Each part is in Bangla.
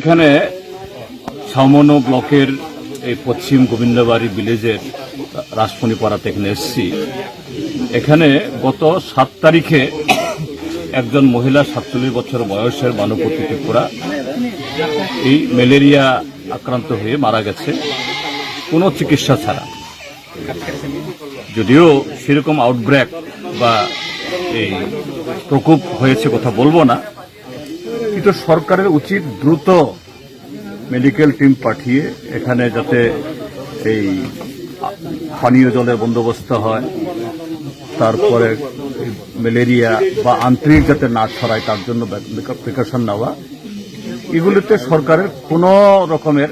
এখানে সামন ব্লকের এই পশ্চিম গোবিন্দবাড়ি ভিলেজের রাসমণি পাড়াতে এখানে এসেছি। এখানে গত সাত তারিখে একজন মহিলা সাতচল্লিশ বছর বয়সের মানবপতি ত্রিপুরা এই ম্যালেরিয়া আক্রান্ত হয়ে মারা গেছে। কোনো চিকিৎসা ছাড়া। যদিও সেরকম আউটব্রেক বা এই প্রকোপ হয়েছে কথা বলব না কিন্তু সরকারের উচিত দ্রুত মেডিকেল টিম পাঠিয়ে এখানে যাতে এই পানীয় জলের বন্দোবস্ত হয়, তারপরে ম্যালেরিয়া বা আন্তরিক যাতে না ছড়ায়, তার জন্য প্রিকশন নেওয়া। এগুলিতে সরকারের কোনো রকমের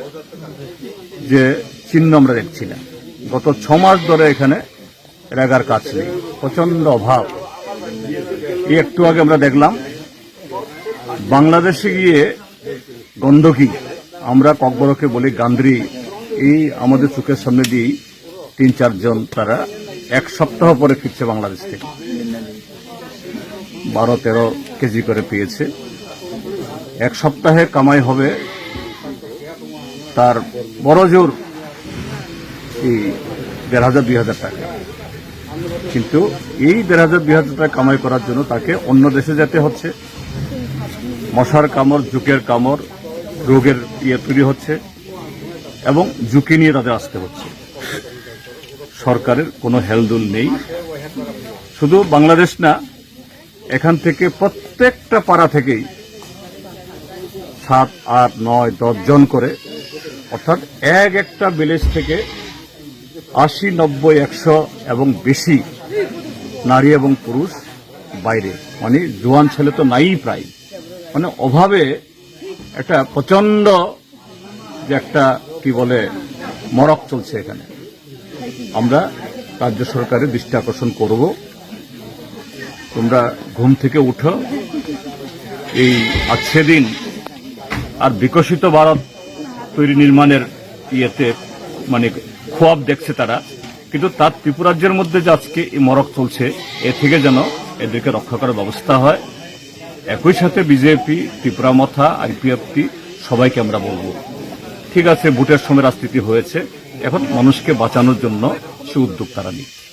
যে চিহ্ন আমরা দেখছি না। গত ছ মাস ধরে এখানে রেগার কাজ নেই প্রচণ্ড অভাব। এই একটু আগে আমরা দেখলাম বাংলাদেশে গিয়ে গন্ধকি আমরা ককবরকে বলি গান্দ্রি এই আমাদের চোখের সামনে দিয়ে তিন, চারজন তারা এক সপ্তাহ পরে ফিরছে বাংলাদেশ থেকে। বারো, তেরো কেজি করে পেয়েছে। এক সপ্তাহে কামাই হবে তার বড় জোর এই দেড় হাজার, দুই হাজার টাকা। কিন্তু এই দেড় হাজার, দুই হাজার টাকা কামাই করার জন্য তাকে অন্য দেশে যেতে হচ্ছে। মশার কামড়, জুকের কামড়, রোগের ইয়ে তৈরি হচ্ছে এবং ঝুঁকি নিয়ে তাদের আসতে হচ্ছে। সরকারের কোনো হেলদুল নেই। শুধু বাংলাদেশ না, এখান থেকে প্রত্যেকটা পাড়া থেকেই সাত, আট, নয়, দশ জন করে, অর্থাৎ এক একটা ভিলেজ থেকে আশি, নব্বই, একশো এবং বেশি নারী এবং পুরুষ বাইরে। মানে জোয়ান ছেলে তো নাই প্রায়। মানে অভাবে একটা প্রচণ্ড যে একটা, কি বলে, মরক চলছে এখানে। আমরা রাজ্য সরকারের দৃষ্টি আকর্ষণ করব। তোমরা ঘুম থেকে উঠো। এই আজকে দিন আর বিকশিত ভারত তৈরি নির্মাণের ইয়েতে মানে খোয়াব দেখছে তারা। কিন্তু তার ত্রিপুরাজ্যের মধ্যে যে আজকে এই মরক চলছে, এ থেকে যেন এদেরকে রক্ষা করার ব্যবস্থা হয়। একই সাথে বিজেপি, ত্রিপুরা মথা, আইপিএফটি, সবাইকে আমরা বলব, ঠিক আছে, ভোটের সময় রাজনীতি হয়েছে, এখন মানুষকে বাঁচানোর জন্য সে উদ্যোগ তারা নিচ্ছে।